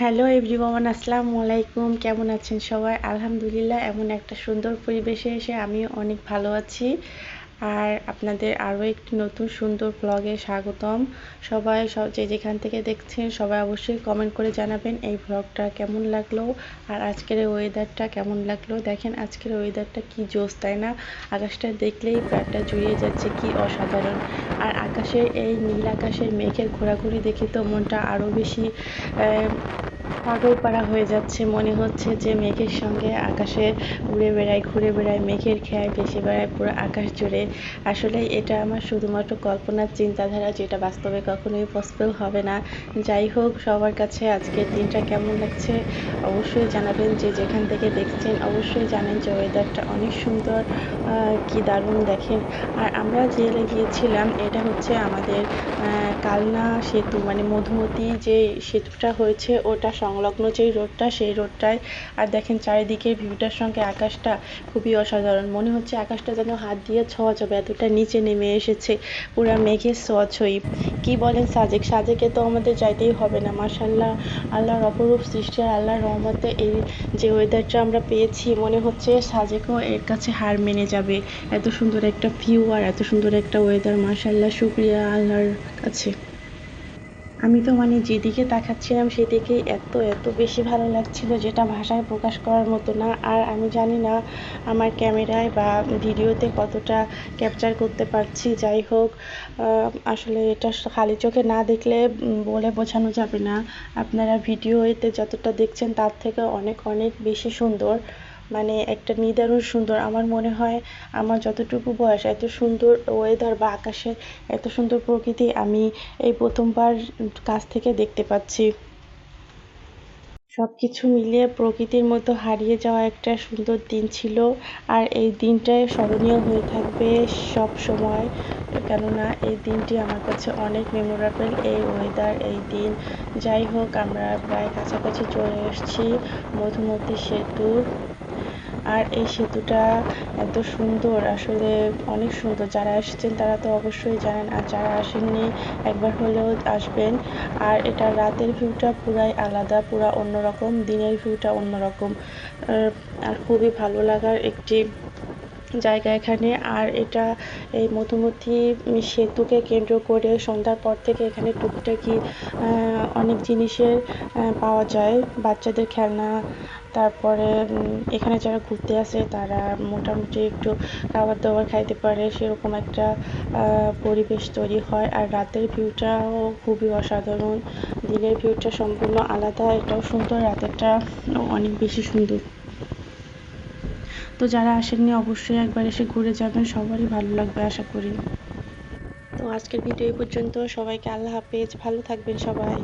Hello everyone, আসসালামু আলাইকুম। কেমন আছেন সবাই? আলহামদুলিল্লাহ, এমন একটা সুন্দর পরিবেশে এসে আমি অনেক ভালো আছি। আর আপনাদের আরও একটি নতুন সুন্দর ব্লগে স্বাগতম। সবাই সব যে যেখান থেকে দেখছেন, সবাই অবশ্যই কমেন্ট করে জানাবেন এই ব্লগটা কেমন লাগল? আর আজকের ওয়েদারটা কেমন লাগল? দেখেন, আজকের ওয়েদারটা কি জোস তাই না? আকাশটা দেখলেই প্রাণটা জুড়িয়ে যাচ্ছে, কি অসাধারণ। আর আকাশের এই নীল আকাশের মেঘের ঘোরাঘুরি দেখে তো মনটা আরও বেশি পাগল পাড়া হয়ে যাচ্ছে। মনে হচ্ছে যে মেঘের সঙ্গে আকাশে উড়ে বেড়ায়, ঘুরে বেড়ায়, মেঘের খেয়ায় ভেসে বেড়ায় পুরো আকাশ জুড়ে। আসলে এটা আমার শুধুমাত্র কল্পনার চিন্তাধারা যেটা বাস্তবে কখনোই পসিবল হবে না। যাই হোক, সবার কাছে আজকের দিনটা কেমন লাগছে অবশ্যই জানাবেন যে যেখান থেকে দেখছেন, অবশ্যই জানেন যে ওয়েদারটা অনেক সুন্দর কি দারুণ দেখেন। আর আমরা জেলে গিয়েছিলাম, এটা হচ্ছে আমাদের কালনা সেতু মানে মধুমতি যে সেতুটা হয়েছে, ওটা সংলগ্ন যেই রোডটা, সেই রোডটায় আর দেখেন চারিদিকের ভিউটার সঙ্গে আকাশটা খুবই অসাধারণ। মনে হচ্ছে আকাশটা যেন হাত দিয়ে ছোঁয়া যাবে এতটা নিচে নেমে এসেছে, পুরা মেঘের ছই কি বলেন সাজেক? সাজেকে তো আমাদের যাইতেই হবে না। মাসাল্লাহ আল্লাহর অপরূপ সৃষ্টি আর আল্লাহর রহমতে এই যে ওয়েদারটা আমরা পেয়েছি, মনে হচ্ছে সাজেকও এর কাছে হার মেনে যাবে। এত সুন্দর একটা ভিউ আর এত সুন্দর একটা ওয়েদার মাসাল্লাহ শুক্রিয়া আল্লাহর কাছে। আমি তো মানে যেদিকে তাকাচ্ছিলাম সেদিকে এত এত বেশি ভালো লাগছিল যেটা ভাষায় প্রকাশ করার মতো না। আর আমি জানি না আমার ক্যামেরায় বা ভিডিওতে কতটা ক্যাপচার করতে পারছি। যাই হোক আসলে এটা খালি চোখে না দেখলে বলে বোঝানো যাবে না। আপনারা ভিডিওতে যতটা দেখছেন তার থেকে অনেক অনেক বেশি সুন্দর। মানে একটা নিদারুণ সুন্দর। আমার মনে হয় আমার যতটুকু বয়স, এত সুন্দর ওয়েদার বা আকাশের এত সুন্দর প্রকৃতি আমি এই প্রথমবার কাছ থেকে দেখতে পাচ্ছি। সব কিছু মিলিয়ে প্রকৃতির মতো হারিয়ে যাওয়া একটা সুন্দর দিন ছিল। আর এই দিনটাই স্মরণীয় হয়ে থাকবে সব সময়। কেননা এই দিনটি আমার কাছে অনেক মেমোরেবল এই ওয়েদার এই দিন। যাই হোক, আমরা প্রায় কাছাকাছি চলে এসেছি মধুমতি সেতুর আর এই সেতুটা এত সুন্দর, আসলে অনেক সুন্দর। যারা এসেছেন তারা তো অবশ্যই জানেন, আর যারা আসেননি একবার হলেও আসবেন। আর এটা রাতের ভিউটা পুরাই আলাদা, পুরা অন্যরকম, দিনের ভিউটা অন্যরকম। আর খুবই ভালো লাগার একটি জায়গা এখানে। আর এটা এই মধুমতি সেতুকে কেন্দ্র করে সন্ধ্যার পর থেকে এখানে টুকটাকি অনেক জিনিসের পাওয়া যায়। বাচ্চাদের খেলনা, তারপরে এখানে যারা ঘুরতে আসে তারা মোটামুটি একটু খাবার দাবার খাইতে পারে। সেরকম একটা পরিবেশ তৈরি হয়। আর রাতের ভিউটাও খুবই অসাধারণ। দিনের ভিউটা সম্পূর্ণ আলাদা। এটাও সুন্দর। রাতেরটা অনেক বেশি সুন্দর। তো যারা আসেননি, অবশ্যই একবার এসে ঘুরে যাবেন। সবারই ভালো লাগবে, আশা করি। তো আজকের ভিডিও এই পর্যন্ত। সবাইকে আল্লাহ হাফেজ। ভালো থাকবেন সবাই।